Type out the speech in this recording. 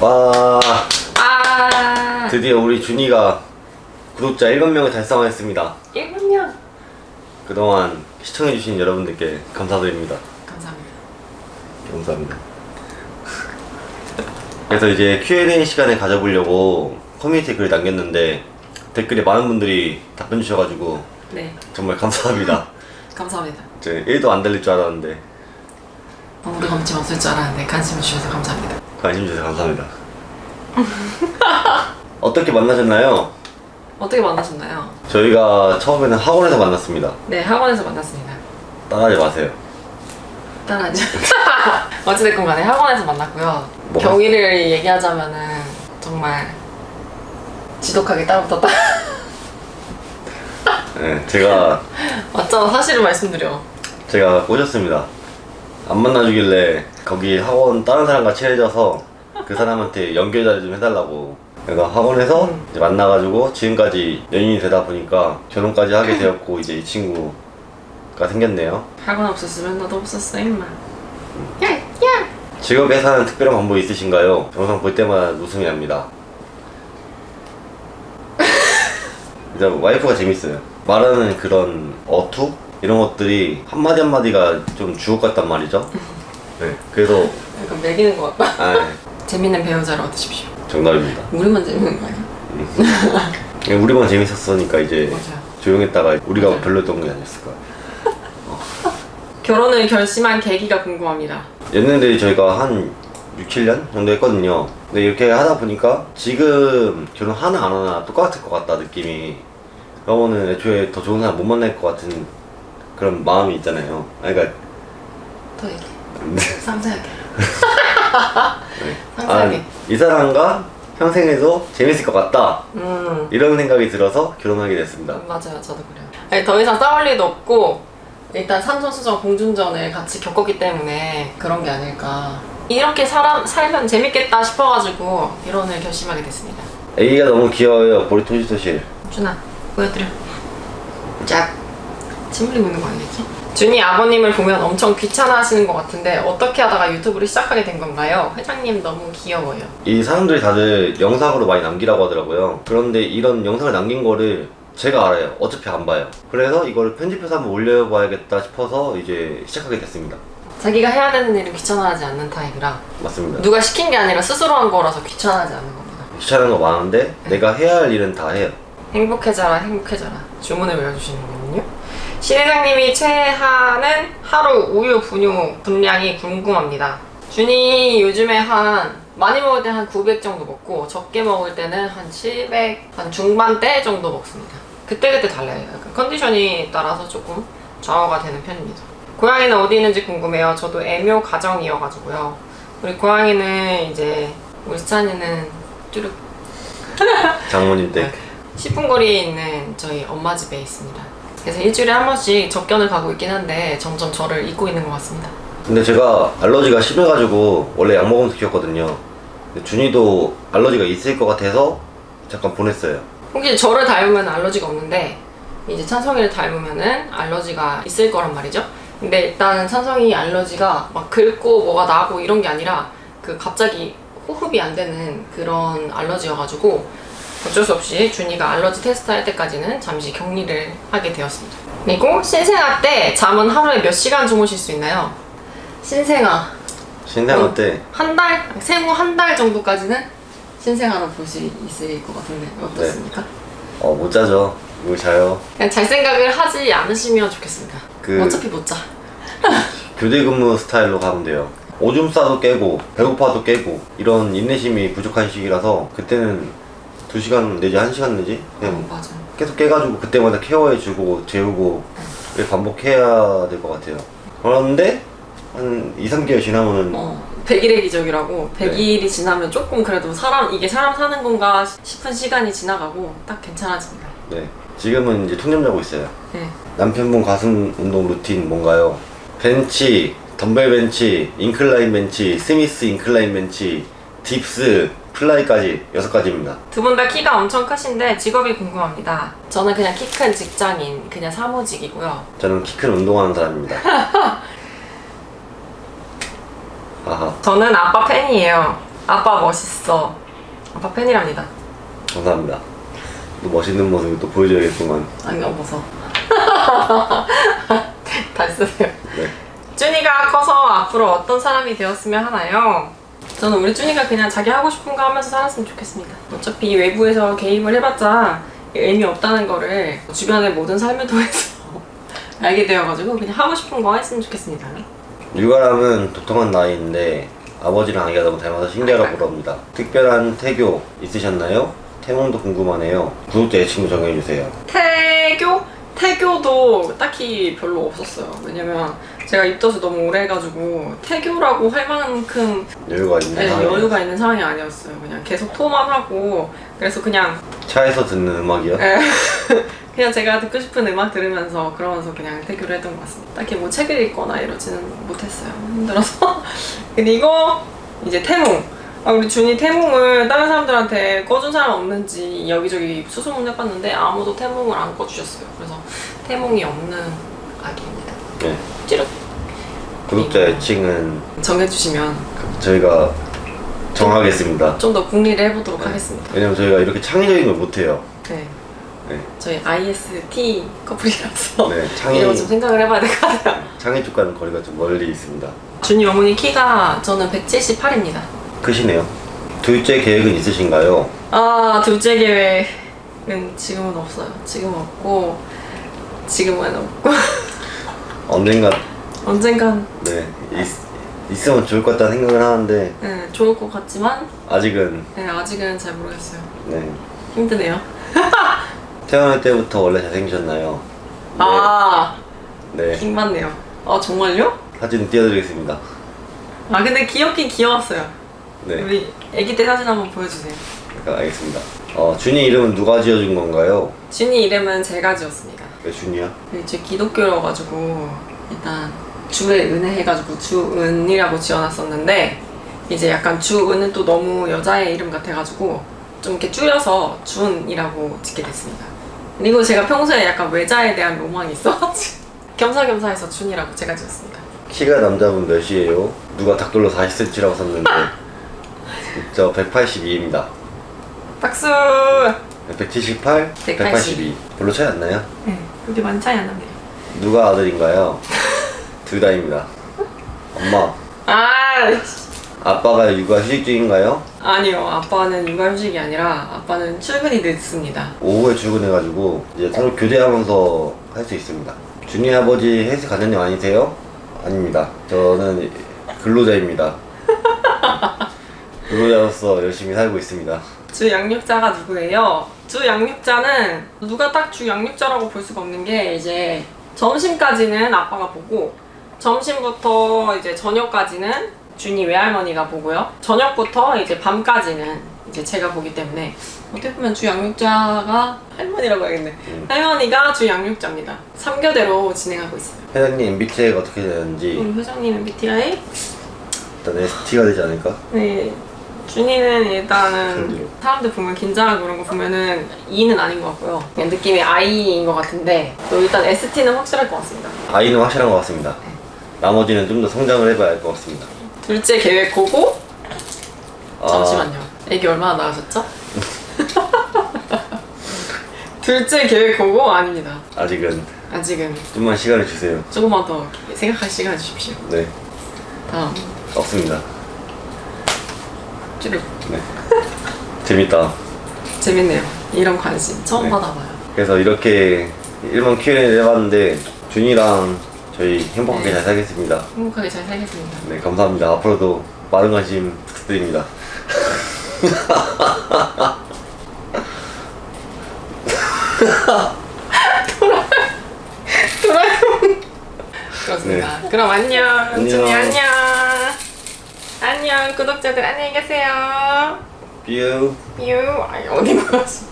와 아 드디어 우리 준이가 구독자 1만 명을 달성했습니다. 1분명 그동안 시청해주신 여러분들께 감사드립니다. 감사합니다. 감사합니다. 그래서 이제 Q&A 시간을 가져보려고 커뮤니티에 글을 남겼는데 댓글에 많은 분들이 답변 주셔가지고 네 정말 감사합니다. 감사합니다. 제 1도 안 달릴 줄 알았는데 아무도 관심 없을 줄 알았는데 관심 주셔서 감사합니다. 관심 주셔서 감사합니다. 어떻게 만나셨나요? 어떻게 만나셨나요? 저희가 처음에는 학원에서 만났습니다. 네 학원에서 만났습니다. 따라하지 마세요. 따라하죠. 어찌됐건 간에 학원에서 만났고요. 뭐 경위를 얘기하자면은 정말 지독하게 따라붙었다. 네, 제가 맞잖아 사실을 말씀드려. 제가 꼬셨습니다. 안 만나주길래 거기 학원 다른 사람과 친해져서 그 사람한테 연결자리 좀 해달라고. 그래서 학원에서 음. 이제 만나가지고 지금까지 연인이 되다 보니까 결혼까지 하게 되었고 이제 이 친구가 생겼네요. 학원 없었으면 너도 없었어 임마. 직업에 사는 특별한 방법이 있으신가요? 영상 볼 때마다 웃음이 납니다. 일단 와이프가 재밌어요. 말하는 그런 어투 이런 것들이 한마디 한마디가 좀 주옥 같단 말이죠. 네, 그래서 약간 매기는 것 같다. 아, 네, 재밌는 배우자를 얻으십시오. 정답입니다. 우리만 재밌는 거 아니야? 네, 우리만 재밌었으니까 이제 맞아요. 조용했다가 우리가 맞아요. 별로였던 게 아니었을까. 결혼을 결심한 계기가 궁금합니다. 옛날에 저희가 한 6, 7년 정도 했거든요. 근데 이렇게 하다 보니까 지금 결혼 하나 안 하나 똑같을 것 같다 느낌이. 그러면은 애초에 더 좋은 사람 못 만날 것 같은 그런 마음이 있잖아요. 그러니까 더 얘기해. 상세하게. 네. 아, 상세하게. 이 사람과 평생에도 재밌을 것 같다 음. 이런 생각이 들어서 결혼하게 됐습니다. 맞아요, 저도 그래요. 아니, 더 이상 싸울 일도 없고 일단 산전수전 공준전을 같이 겪었기 때문에 그런 게 아닐까. 이렇게 사람 살면 재밌겠다 싶어가지고 결혼을 결심하게 됐습니다. 애기가 너무 귀여워요. 머리 토실토실. 준아, 보여드려. 짝. 침 흘리고 있는 거 아니겠지? 준이 아버님을 보면 엄청 귀찮아하시는 것 같은데 어떻게 하다가 유튜브를 시작하게 된 건가요? 회장님 너무 귀여워요. 이 사람들이 다들 영상으로 많이 남기라고 하더라고요. 그런데 이런 영상을 남긴 거를 제가 알아요. 어차피 안 봐요. 그래서 이거를 편집해서 한번 올려봐야겠다 싶어서 이제 시작하게 됐습니다. 자기가 해야 되는 일은 귀찮아하지 않는 타입이라 맞습니다. 누가 시킨 게 아니라 스스로 한 거라서 귀찮아하지 않는 겁니다. 귀찮은 거 많은데 내가 해야 할 일은 다 해요. 행복해져라 행복해져라 주문을 외워주시는 거군요. 신 회장님이 최하는 하루 우유 분유 분량이 궁금합니다. 준이 요즘에 한 많이 먹을 때 한 900 정도 먹고 적게 먹을 때는 한 700, 한 중반대 정도 먹습니다. 그때그때 달라요. 약간 컨디션이 따라서 조금 좌우가 되는 편입니다. 고양이는 어디 있는지 궁금해요. 저도 애묘 가정이어가지고요. 우리 고양이는 이제 우리 스찬이는 쭈룩 장모님 댁. 10분 거리에 있는 저희 엄마 집에 있습니다. 그래서 일주일에 한 번씩 접견을 가고 있긴 한데 점점 저를 잊고 있는 것 같습니다. 근데 제가 알러지가 심해가지고 원래 약 먹으면서 키웠거든요. 근데 준이도 알러지가 있을 것 같아서 잠깐 보냈어요. 혹시 저를 닮으면 알러지가 없는데 이제 찬성이를 닮으면은 알러지가 있을 거란 말이죠. 근데 일단 찬성이 알러지가 막 긁고 뭐가 나고 이런 게 아니라 그 갑자기 호흡이 안 되는 그런 알러지여가지고 어쩔 수 없이 준이가 알러지 테스트 할 때까지는 잠시 격리를 하게 되었습니다. 그리고 신생아 때 잠은 하루에 몇 시간 주무실 수 있나요? 신생아 신생아 어. 때한 달, 생후 한 달 정도까지는 신생아로 볼 수 있을 것 같은데 어떻습니까? 어, 못 자죠. 뭘 자요. 그냥 잘 생각을 하지 않으시면 좋겠습니다. 그- 어차피 못 자. 교대 근무 스타일로 가면 돼요. 오줌 싸도 깨고 배고파도 깨고 이런 인내심이 부족한 시기라서 그때는 2시간 내지 1시간 내지 그냥 어, 맞아. 계속 깨가지고 그때마다 케어해주고 재우고 이렇게 반복해야 될 것 같아요. 그런데 한 2, 3개월 지나면은 어, 100일의 기적이라고 100일이 지나면 조금 그래도 사람 이게 사람 사는 건가 싶은 시간이 지나가고 딱 괜찮아집니다. 네 지금은 이제 통념 자고 있어요. 네. 남편분 가슴 운동 루틴 뭔가요? 벤치, 덤벨 벤치, 인클라인 벤치, 스미스 인클라인 벤치, 딥스, 플라이까지 여섯 가지입니다. 두 분 다 키가 엄청 크신데 직업이 궁금합니다. 저는 그냥 키 큰 직장인, 그냥 사무직이고요. 저는 키 큰 운동하는 사람입니다. 아하. 저는 아빠 팬이에요. 아빠 멋있어. 아빠 팬이랍니다. 감사합니다. 또 멋있는 모습을 또 보여줘야겠구만. 안경 벗어. 다 쓰세요. 네. 준이가 커서 앞으로 어떤 사람이 되었으면 하나요? 저는 우리 준이가 그냥 자기 하고 싶은 거 하면서 살았으면 좋겠습니다. 어차피 외부에서 개입을 해봤자 의미 없다는 거를 주변의 모든 삶을 통해서 알게 되어가지고 그냥 하고 싶은 거 했으면 좋겠습니다. 육아람은 도통한 나이인데 아버지랑 아기가 너무 닮아서 신기하다고 그럽니다. 특별한 태교 있으셨나요? 태몽도 궁금하네요. 구독자 의 친구 정해주세요. 태교? 태교도 딱히 별로 없었어요. 왜냐면 제가 입덧을 너무 오래 해가지고 태교라고 할 만큼 여유가 있는 네, 상황이에요. 여유가 있는 상황이 아니었어요. 그냥 계속 토만 하고 그래서 그냥 차에서 듣는 음악이요? 에, 그냥 제가 듣고 싶은 음악 들으면서 그러면서 그냥 태교를 했던 것 같습니다. 딱히 뭐 책을 읽거나 이러지는 못했어요. 힘들어서. 그리고 이제 태몽. 아, 우리 준이 태몽을 다른 사람들한테 꺼준 사람 없는지 여기저기 수소문 해봤는데 아무도 태몽을 안 꺼주셨어요. 그래서 태몽이 없는 아기입니다. 네. 찌르 구독자 애칭은 정해주시면 저희가 정하겠습니다. 좀 더 궁리를 해보도록 하겠습니다. 왜냐면 저희가 이렇게 창의적인 걸 못해요. 네. 네. 저희 IST 커플이라서 네, 창의- 이런 거 좀 생각을 해봐야 될 것 같아요. 창의 쪽과는 거리가 좀 멀리 있습니다. 준이 어머니 키가 저는 178입니다. 크시네요. 둘째 계획은 있으신가요? 아 둘째 계획은 지금은 없어요. 지금 없고 지금은 없고 언젠가 언젠간 네 있, 있으면 좋을 것 같다는 생각을 하는데 네, 좋을 것 같지만 아직은 네, 아직은 잘 모르겠어요. 네 힘드네요. 태어날 때부터 원래 잘생기셨나요? 아네 힘받네요. 아 정말요? 사진 띄워드리겠습니다. 아 근데 귀엽긴 귀여웠어요. 네 우리 아기 때 사진 한번 보여주세요. 잠깐 알겠습니다. 어 준이 이름은 누가 지어준 건가요? 준이 이름은 제가 지었습니다. 왜 준이야? 제 기독교여가지고 일단 주의 은혜 해가지고 주은이라고 지어놨었는데 이제 약간 주은은 또 너무 여자의 이름 같아가지고 좀 이렇게 줄여서 준이라고 짓게 됐습니다. 그리고 제가 평소에 약간 외자에 대한 로망이 있어가지고 겸사겸사해서 준이라고 제가 지었습니다. 키가 남자분 몇이에요? 누가 닭돌로 40cm라고 썼는데 저 182입니다. 박수! 178, 182. 182. 별로 차이 안 나요? 네, 그렇게 많이 차이 안 나네요. 누가 아들인가요? 둘 다입니다. 엄마, 아 아빠가 육아 휴직 중인가요? 아니요 아빠는 육아휴직이 아니라 아빠는 출근이 늦습니다. 오후에 출근해가지고 이제 서로 교대하면서 할 수 있습니다. 준이 아버지 헬스 관련님 아니세요? 아닙니다. 저는 근로자입니다. 근로자로서 열심히 살고 있습니다. 주 양육자가 누구예요? 주 양육자는 누가 딱 주 양육자라고 볼 수가 없는 게 이제 점심까지는 아빠가 보고 점심부터 이제 저녁까지는 준이 외할머니가 보고요. 저녁부터 이제 밤까지는 이제 제가 보기 때문에 어떻게 보면 주 양육자가 할머니라고 해야겠네. 음. 할머니가 주 양육자입니다. 3교대로 진행하고 있어요. 회장님 MBTI가 어떻게 되는지 우리 회장님 MBTI 일단 ST가 되지 않을까? 네. 준이는 일단은. 사람들 보면 긴장하고 그런 거 보면은 E는 아닌 것 같고요. 그냥 느낌이 I인 것 같은데 또 일단 ST는 확실할 것 같습니다. 아이는 확실한 것 같습니다. 나머지는 좀 더 성장을 해봐야 할 것 같습니다. 둘째 계획 고고? 아, 잠시만요. 애기 얼마나 나으셨죠? 둘째 계획 고고? 아닙니다. 아직은 아직은 좀만 시간을 주세요. 조금만 더 생각할 시간 주십시오. 네, 다음 없습니다. 쭈룩 네, 재밌다. 재밌네요. 이런 관심 처음 네. 받아봐요. 그래서 이렇게 1번 Q&A 해봤는데 준이랑 저희 행복하게 네. 잘 살겠습니다. 행복하게 잘 살겠습니다. 네, 감사합니다. 앞으로도 많은 관심 부탁드립니다. 그렇습니다. 그럼 안녕. 안녕. 준이 안녕. 안녕. 구독자들 안녕히 계세요. 뷰. 뷰. 아니 어디 가시?